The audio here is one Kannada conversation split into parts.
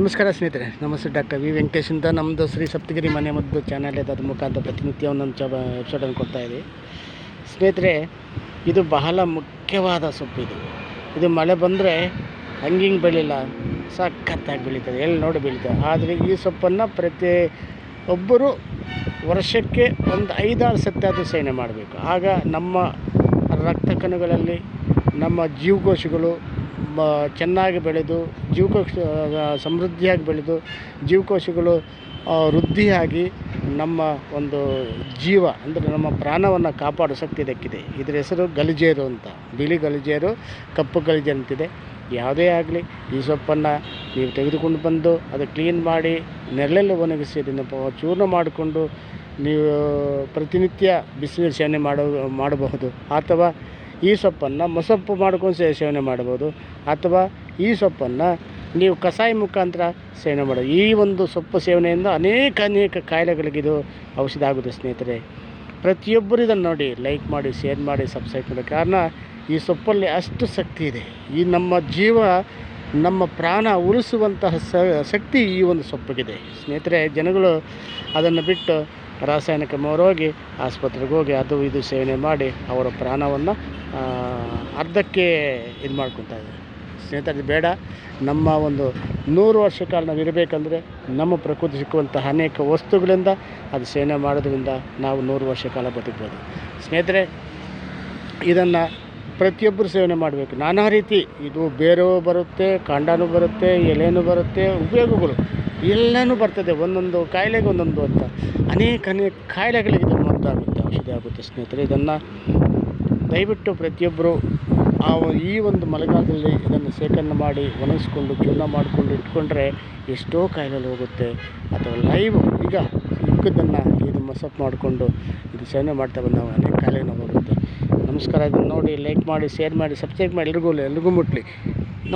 ನಮಸ್ಕಾರ ಸ್ನೇಹಿತರೆ, ನಮಸ್ತೆ ಡಾಕ್ಟರ್ ವಿ ವೆಂಕಟೇಶ್ ಅಂತ. ನಮ್ಮದು ಶ್ರೀ ಸಪ್ತಗಿರಿ ಮನೆ ಮದ್ದು ಚಾನಲ್ ಇದೆ, ಅದ್ರ ಮುಖಾಂತರ ಪ್ರತಿನಿತ್ಯ ಒಂದೊಂದು ಚ ಎಪಿಸೋಡನ್ನು ಕೊಡ್ತಾ ಇದ್ದೀವಿ. ಸ್ನೇಹಿತರೆ, ಇದು ಬಹಳ ಮುಖ್ಯವಾದ ಸೊಪ್ಪು ಇದು. ಇದು ಮಳೆ ಬಂದರೆ ಹಂಗಿಂಗೆ ಬೆಳಿಲ್ಲ, ಸಖತ್ತಾಗಿ ಬೆಳೀತದೆ. ಎಲ್ಲಿ ನೋಡಿ ಬೆಳೀತದೆ. ಆದರೆ ಈ ಸೊಪ್ಪನ್ನು ಪ್ರತಿ ಒಬ್ಬರು ವರ್ಷಕ್ಕೆ ಒಂದು ಐದಾರು ಸತ್ಯಾದ್ರೂ ಸೇವನೆ ಮಾಡಬೇಕು. ಆಗ ನಮ್ಮ ರಕ್ತ ಕಣಗಳಲ್ಲಿ, ನಮ್ಮ ಜೀವಕೋಶಗಳು ಮ, ಚೆನ್ನಾಗಿ ಬೆಳೆದು, ಜೀವಕೋಶ ಸಮೃದ್ಧಿಯಾಗಿ ಬೆಳೆದು, ಜೀವಕೋಶಗಳು ವೃದ್ಧಿಯಾಗಿ ನಮ್ಮ ಒಂದು ಜೀವ, ಅಂದರೆ ನಮ್ಮ ಪ್ರಾಣವನ್ನು ಕಾಪಾಡೋ ಶಕ್ತಿ ಇದಕ್ಕಿದೆ. ಇದರ ಹೆಸರು ಗಲಿಜೇರು ಅಂತ. ಬಿಳಿ ಗಲಿಜೇರು, ಕಪ್ಪು ಗಲಿಜೆ ಅಂತಿದೆ. ಯಾವುದೇ ಆಗಲಿ ಈ ಸೊಪ್ಪನ್ನು ನೀವು ತೆಗೆದುಕೊಂಡು ಬಂದು ಅದು ಕ್ಲೀನ್ ಮಾಡಿ, ನೆರಳಲ್ಲಿ ಒಣಗಿಸಿ, ಅದನ್ನು ಚೂರ್ಣ ಮಾಡಿಕೊಂಡು ನೀವು ಪ್ರತಿನಿತ್ಯ ಬಿಸಿನೀರು ಸೇವನೆ ಮಾಡೋ, ಮಾಡಬಹುದು. ಅಥವಾ ಈ ಸೊಪ್ಪನ್ನು ಮೊಸಪ್ಪು ಮಾಡ್ಕೊಂಡು ಸೇವನೆ ಮಾಡ್ಬೋದು. ಅಥವಾ ಈ ಸೊಪ್ಪನ್ನು ನೀವು ಕಷಾಯ ಮುಖಾಂತರ ಸೇವನೆ ಮಾಡೋದು ಈ ಒಂದು ಸೊಪ್ಪು ಸೇವನೆಯಿಂದ ಅನೇಕ ಅನೇಕ ಕಾಯಿಲೆಗಳಿಗಿದು ಔಷಧ ಆಗುತ್ತೆ ಸ್ನೇಹಿತರೆ. ಪ್ರತಿಯೊಬ್ಬರು ಇದನ್ನು ನೋಡಿ ಲೈಕ್ ಮಾಡಿ ಶೇರ್ ಮಾಡಿ ಸಬ್ಸ್ಕ್ರೈಬ್ ಮಾಡಿ. ಕಾರಣ, ಈ ಸೊಪ್ಪಲ್ಲಿ ಅಷ್ಟು ಶಕ್ತಿ ಇದೆ. ಈ ನಮ್ಮ ಜೀವ, ನಮ್ಮ ಪ್ರಾಣ ಉರಿಸುವಂತಹ ಶಕ್ತಿ ಈ ಒಂದು ಸೊಪ್ಪಿಗಿದೆ. ಸ್ನೇಹಿತರೆ, ಜನಗಳು ಅದನ್ನು ಬಿಟ್ಟು ರಾಸಾಯನಿಕ ಮೋರೋಗಿ ಆಸ್ಪತ್ರೆಗೆ ಹೋಗಿ ಅದು, ಇದು ಸೇವನೆ ಮಾಡಿ ಅವರ ಪ್ರಾಣವನ್ನು ಅರ್ಧಕ್ಕೆ ಇದು ಮಾಡ್ಕೊತಾ ಇದ್ದಾರೆ. ಸ್ನೇಹಿತರೆ ಬೇಡ. ನಮ್ಮ ಒಂದು ನೂರು ವರ್ಷ ಕಾಲ ನಾವು ಇರಬೇಕಂದ್ರೆ ನಮ್ಮ ಪ್ರಕೃತಿ ಸಿಕ್ಕುವಂತಹ ಅನೇಕ ವಸ್ತುಗಳಿಂದ ಅದು ಸೇವನೆ ಮಾಡೋದ್ರಿಂದ ನಾವು ನೂರು ವರ್ಷ ಕಾಲ ಬದುಕ್ಬೋದು. ಸ್ನೇಹಿತರೆ, ಇದನ್ನು ಪ್ರತಿಯೊಬ್ಬರು ಸೇವನೆ ಮಾಡಬೇಕು. ನಾನಾ ರೀತಿ ಇದು ಬೇರೆ ಬರುತ್ತೆ, ಕಾಂಡನೂ ಬರುತ್ತೆ, ಎಲೆನೂ ಬರುತ್ತೆ, ಉಪಯೋಗಗಳು ಎಲ್ಲನೂ ಬರ್ತದೆ. ಒಂದೊಂದು ಕಾಯಿಲೆಗೆ ಒಂದೊಂದು ಅಂತ. ಅನೇಕ ಅನೇಕ ಕಾಯಿಲೆಗಳಿಗೆ ಇದು ಮದ್ದಾಗುತ್ತೆ ಔಷಧಿ ಆಗುತ್ತೆ ಸ್ನೇಹಿತರೆ. ಇದನ್ನು ದಯವಿಟ್ಟು ಪ್ರತಿಯೊಬ್ಬರು ಆ ಈ ಒಂದು ಮಳೆಗಾಲದಲ್ಲಿ ಇದನ್ನು ಶೇಖರಣೆ ಮಾಡಿ ಒಣಗಿಸ್ಕೊಂಡು ಚೂರ್ಣ ಮಾಡಿಕೊಂಡು ಇಟ್ಕೊಂಡ್ರೆ ಎಷ್ಟೋ ಕಾಯಿಲೆಗಳು ಹೋಗುತ್ತೆ. ಅಥವಾ ಲೈವ್ ಈಗ ಇಕ್ಕದನ್ನು ಇದು ಮಸಪ್ ಮಾಡಿಕೊಂಡು ಇದು ಸೇವನೆ ಮಾಡ್ತಾ ಬಂದಾಗ ಅನೇಕ ಕಾಯಿಲೆಗಳು ಹೋಗುತ್ತೆ. ನಮಸ್ಕಾರ, ಇದನ್ನು ನೋಡಿ ಲೈಕ್ ಮಾಡಿ ಶೇರ್ ಮಾಡಿ ಸಬ್ಸ್ಕ್ರೈಬ್ ಮಾಡಿ, ಎಲ್ರಿಗೂ ಎಲ್ರಿಗೂ ಮುಟ್ಲಿ.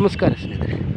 ನಮಸ್ಕಾರ ಸ್ನೇಹಿತರೆ.